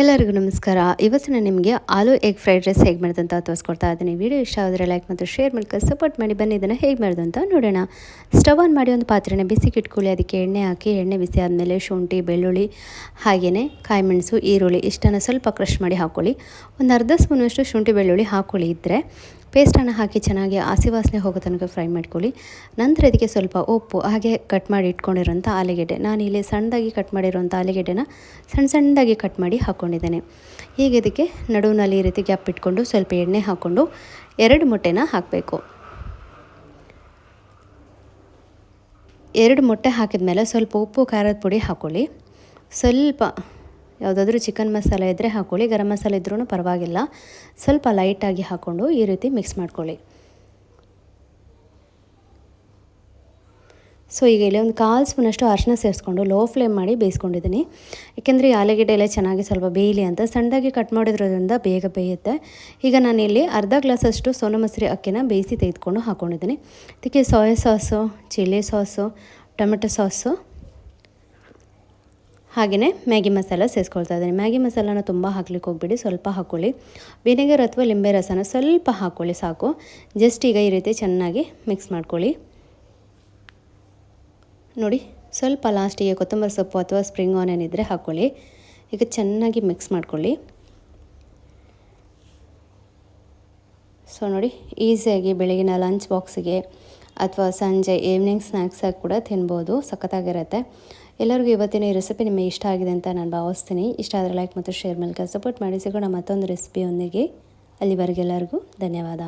ಎಲ್ಲರಿಗೂ ನಮಸ್ಕಾರ. ಇವತ್ತು ನಾನು ನಿಮಗೆ ಆಲೂ ಎಗ್ ಫ್ರೈಡ್ ರೈಸ್ ಹೇಗೆ ಮಾಡೋದು ಅಂತ ತೋರಿಸ್ಕೊಡ್ತಾ ಇದ್ದೀನಿ. ವಿಡಿಯೋ ಇಷ್ಟ ಆದರೆ ಲೈಕ್ ಮತ್ತು ಶೇರ್ ಮೂಲಕ ಸಪೋರ್ಟ್ ಮಾಡಿ, ಬನ್ನಿ ಇದನ್ನು ಹೇಗೆ ಮಾಡೋದು ಅಂತ ನೋಡೋಣ. ಸ್ಟವ್ ಆನ್ ಮಾಡಿ ಒಂದು ಪಾತ್ರೆನ ಬಿಸಿಗೆ ಇಟ್ಕೊಳ್ಳಿ, ಅದಕ್ಕೆ ಎಣ್ಣೆ ಹಾಕಿ, ಎಣ್ಣೆ ಬಿಸಿ ಆದಮೇಲೆ ಶುಂಠಿ, ಬೆಳ್ಳುಳ್ಳಿ, ಹಾಗೆಯೇ ಕಾಯಿಮೆಣಸು, ಈರುಳ್ಳಿ ಇಷ್ಟನ್ನು ಸ್ವಲ್ಪ ಕ್ರಷ್ ಮಾಡಿ ಹಾಕ್ಕೊಳ್ಳಿ ಒಂದು ಅರ್ಧ ಸ್ಪೂನಷ್ಟು ಶುಂಠಿ, ಬೆಳ್ಳುಳ್ಳಿ ಹಾಕ್ಕೊಳ್ಳಿ ಇದ್ದರೆ ಪೇಸ್ಟನ್ನು ಹಾಕಿ ಚೆನ್ನಾಗಿ ಹಸಿ ವಾಸನೆ ಹೋಗೋ ತನಕ ಫ್ರೈ ಮಾಡ್ಕೊಳ್ಳಿ. ನಂತರ ಇದಕ್ಕೆ ಸ್ವಲ್ಪ ಉಪ್ಪು, ಹಾಗೆ ಕಟ್ ಮಾಡಿ ಇಟ್ಕೊಂಡಿರೋಂಥ ಆಲೂಗೆಡ್ಡೆ. ಇಲ್ಲಿ ಸಣ್ಣದಾಗಿ ಕಟ್ ಮಾಡಿರುವಂಥ ಆಲೂಗೆಡ್ಡೆನ ಸಣ್ಣ ಸಣ್ಣದಾಗಿ ಕಟ್ ಮಾಡಿ ಹಾಕ್ಕೊಂಡಿದ್ದೇನೆ ಈಗ ಇದಕ್ಕೆ ನಡುವಿನಲ್ಲಿ ಈ ರೀತಿ ಗ್ಯಾಪ್ ಇಟ್ಕೊಂಡು ಸ್ವಲ್ಪ ಎಣ್ಣೆ ಹಾಕ್ಕೊಂಡು ಎರಡು ಮೊಟ್ಟೆನ ಹಾಕಬೇಕು. ಎರಡು ಮೊಟ್ಟೆ ಹಾಕಿದ ಮೇಲೆ ಸ್ವಲ್ಪ ಉಪ್ಪು, ಖಾರದ ಪುಡಿ ಹಾಕ್ಕೊಳ್ಳಿ ಸ್ವಲ್ಪ ಯಾವುದಾದ್ರೂ ಚಿಕನ್ ಮಸಾಲೆ ಇದ್ದರೆ ಹಾಕ್ಕೊಳ್ಳಿ ಗರಂ ಮಸಾಲೆ ಇದ್ರೂ ಪರವಾಗಿಲ್ಲ. ಸ್ವಲ್ಪ ಲೈಟಾಗಿ ಹಾಕ್ಕೊಂಡು ಈ ರೀತಿ ಮಿಕ್ಸ್ ಮಾಡ್ಕೊಳ್ಳಿ. ಸೊ ಈಗ ಇಲ್ಲಿ ಒಂದು ಕಾಲು ಸ್ಪೂನಷ್ಟು ಅರ್ಶಿನ ಸೇರಿಸ್ಕೊಂಡು ಲೋ ಫ್ಲೇಮ್ ಮಾಡಿ ಬೇಯಿಸ್ಕೊಂಡಿದ್ದೀನಿ. ಯಾಕೆಂದರೆ ಆಲೂಗೆಡ್ಡೆ ಎಲ್ಲ ಚೆನ್ನಾಗಿ ಸ್ವಲ್ಪ ಬೇಯಲಿ ಅಂತ, ಸಣ್ಣದಾಗಿ ಕಟ್ ಮಾಡಿರೋದ್ರಿಂದ ಬೇಗ ಬೇಯುತ್ತೆ. ಈಗ ನಾನಿಲ್ಲಿ ಅರ್ಧ ಗ್ಲಾಸಷ್ಟು ಸೋನ ಮೊಸರಿ ಅಕ್ಕಿನ ಬೇಯಿಸಿ ತೆಗೆದುಕೊಂಡು ಹಾಕ್ಕೊಂಡಿದ್ದೀನಿ ಅದಕ್ಕೆ soya sauce chilli sauce tomato sauce ಹಾಗೆಯೇ ಮ್ಯಾಗಿ ಮಸಾಲ ಸೇರಿಸ್ಕೊಳ್ತಾ ಇದ್ದೀನಿ. ಮ್ಯಾಗಿ ಮಸಾಲಾನ ತುಂಬ ಹಾಕ್ಲಿಕ್ಕೆ ಹೋಗ್ಬಿಡಿ, ಸ್ವಲ್ಪ ಹಾಕ್ಕೊಳ್ಳಿ. ವಿನೆಗರ್ ಅಥವಾ ಲಿಂಬೆ ರಸನ ಸ್ವಲ್ಪ ಹಾಕ್ಕೊಳ್ಳಿ ಸಾಕು. ಜಸ್ಟ್ ಈಗ ಈ ರೀತಿ ಚೆನ್ನಾಗಿ ಮಿಕ್ಸ್ ಮಾಡ್ಕೊಳ್ಳಿ. ನೋಡಿ, ಸ್ವಲ್ಪ ಲಾಸ್ಟಿಗೆ ಕೊತ್ತಂಬರಿ ಸೊಪ್ಪು ಅಥವಾ ಸ್ಪ್ರಿಂಗ್ ಆನಿಯನ್ ಇದ್ದರೆ ಹಾಕ್ಕೊಳ್ಳಿ. ಈಗ ಚೆನ್ನಾಗಿ ಮಿಕ್ಸ್ ಮಾಡ್ಕೊಳ್ಳಿ. ಸೊ ನೋಡಿ ಈಸಿಯಾಗಿ ಬೆಳಗಿನ ಲಂಚ್ ಬಾಕ್ಸಿಗೆ ಅಥವಾ ಸಂಜೆ ಈವ್ನಿಂಗ್ ಸ್ನ್ಯಾಕ್ಸಾಗಿ ಕೂಡ ತಿನ್ಬೋದು. ಸಖತ್ತಾಗಿರುತ್ತೆ. ಎಲ್ಲರಿಗೂ ಇವತ್ತಿನ ಈ ರೆಸಿಪಿ ನಿಮಗೆ ಇಷ್ಟ ಆಗಿದೆ ಅಂತ ನಾನು ಭಾವಿಸ್ತೀನಿ. ಇಷ್ಟ ಆದರೆ ಲೈಕ್ ಮತ್ತು ಶೇರ್ ಮೂಲಕ ಸಪೋರ್ಟ್ ಮಾಡಿ ಸಿಗೋಣ ಮತ್ತೊಂದು ರೆಸಿಪಿಯೊಂದಿಗೆ ಅಲ್ಲಿವರೆಗೆಲ್ಲರಿಗೂ ಧನ್ಯವಾದ.